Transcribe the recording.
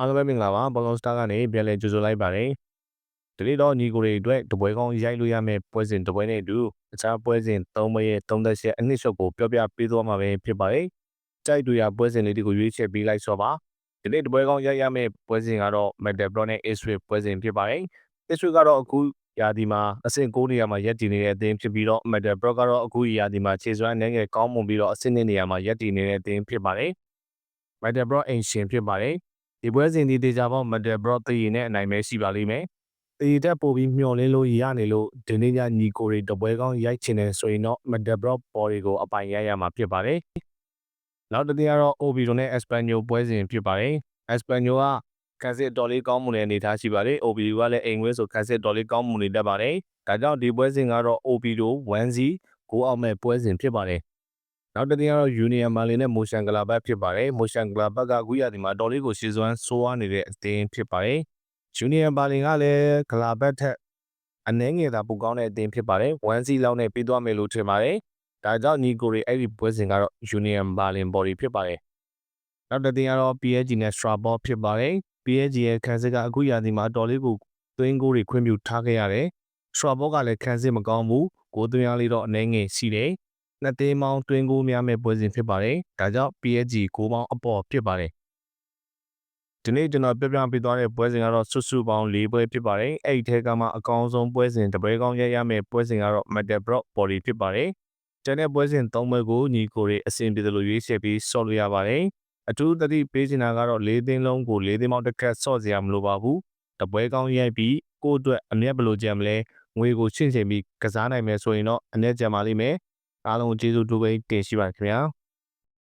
အားလုံးပဲမင်္ဂလာပါဘောလုံးစတာကနေပြန်လည်ကြိုဆိုလိုက်ပါတယ်ဒီနေ့တော့ညီကိုတွေအတွက်တပွဲကောင်းရိုက်လို့ရမယ့်ပွဲစဉ်တပွဲနဲ့အတူအခြားပွဲစဉ်၃ပွဲရဲ့၃သက်ဆက်အနှစ်ချုပ်ကိုပြောပြပေးသွားမှာပဲဖြစ်ပါတယ်ကြိုက်တူရပွဲစဉ်လေးတွေကိုရွေးချယ်ပေးလိုက်ဆိုပါဒီနေ့တပွဲကောင်းရိုက်ရမယ့်ပွဲစဉ်ကတော့ Metal Pro နဲ့ Israel ပွဲစဉ်ဖြစ်ပါတယ် Israel ကတော့အခုရာသီမှာအဆင့်9နေရာမှာရပ်တည်နေတဲ့အသင်းဖြစ်ပြီးတော့ Metal Pro ကတော့အခုရာသီမှာခြေစွမ်းအနေငယ်ကောင်းမွန်ပြီးတော့အဆင့်2နေရာမှာရပ်တည်နေတဲ့အသင်းဖြစ်ပါတယ် Metal Pro အင်ရှင်ဖြစ်ပါတယ် ဒီပွဲစဉ်ဒီတေချာပေါင်း Metal Pro တည်ရနဲ့အနိုင်ပဲရှိပါလိမ့်မယ်တည်တက်ပို့ပြီးမျှော်လင့်လို့ရနေလို့ဒီနေ့ညညီကိုတွေတပွဲကောင်းရိုက်ချင်တယ်ဆိုရင်တော့ Metal Pro ပေါ်တွေကိုအပိုင်ရရမှာဖြစ်ပါတယ်နောက်တစ်နေ့ကတော့ Obito နဲ့ Espanyol ပွဲစဉ်ဖြစ်ပါတယ် Espanyol ကကန်စစ်တော်လေးကောင်းမွန်တဲ့အနေအထားရှိပါတယ် Obito ကလည်းအိမ်ဝဲဆိုကန်စစ်တော်လေးကောင်းမွန်နေတတ်ပါတယ်ဒါကြောင့်ဒီပွဲစဉ်ကတော့ Obito 1-0ကိုအောင်မဲ့ပွဲစဉ်ဖြစ်ပါတယ် နောက်တစ်နေ့ကတော့ Union Berlin နဲ့ Motion Gladbach ဖြစ်ပါတယ် Motion Gladbach ကအခုရဒီမှာတော်လေးကိုရှေ့စွမ်းဆိုးဝါးနေတဲ့အသင်းဖြစ်ပါတယ် Union Berlin ကလည်း Gladbach ထက်အနည်းငယ်သာပိုကောင်းတဲ့အသင်းဖြစ်ပါတယ် 1-0 လောက်နဲ့ပြီးသွားမယ်လို့ထင်ပါတယ်ဒါကြောင့်ညီကိုတွေအဲ့ဒီပွဲစဉ်ကတော့ Union Berlin Body ဖြစ်ပါတယ်နောက်တစ်တင်ကတော့ PSG နဲ့ Strasbourg ဖြစ်ပါတယ် PSG ရဲ့ခံစစ်ကအခုရာသီမှာတော်လေးကိုသွင်းကိုတွေခွင့်ပြုထားခဲ့ရတယ် Strasbourg ကလည်းခံစစ်မကောင်းဘူးကိုသွင်းရလေးတော့အနည်းငယ်ရှိတယ် နှစ်သိန်းမောင်းတွင်းကိုများမဲ့ပွဲစဉ်ဖြစ်ပါတယ်။ဒါကြောင့် PSG ကိုပေါင်းအပေါ်ဖြစ်ပါတယ်။ဒီနေ့ကျွန်တော်ပြပြပေးသွားတဲ့ပွဲစဉ်ကတော့ဆွဆွပေါင်း၄ပွဲဖြစ်ပါတယ်။အဲ့ဒီထဲကမှအကောင်းဆုံးပွဲစဉ်တပွဲကောင်းရရမယ့်ပွဲစဉ်ကတော့ Metal Block Body ဖြစ်ပါတယ်။ကျန်တဲ့ပွဲစဉ်၃ပွဲကိုညီကိုတွေအဆင်ပြေသလိုရွေးချယ်ပြီးဆော့လို့ရပါတယ်။အထူးသတိပေးချင်တာကတော့၄သိန်းလုံးကို၄သိန်းပေါက်တစ်ခတ်ဆော့စရာမလိုပါဘူး။တပွဲကောင်းရိုက်ပြီးကိုယ့်အတွက်အမျက်ဘယ်လိုကြံမလဲငွေကိုရှင်းချင်ပြီးကစားနိုင်မယ်ဆိုရင်တော့အနည်းကြံပါလိမ့်မယ်။ အားလုံးကျေးဇူးတူပဲတင်ရှိပါခင်ဗျာ။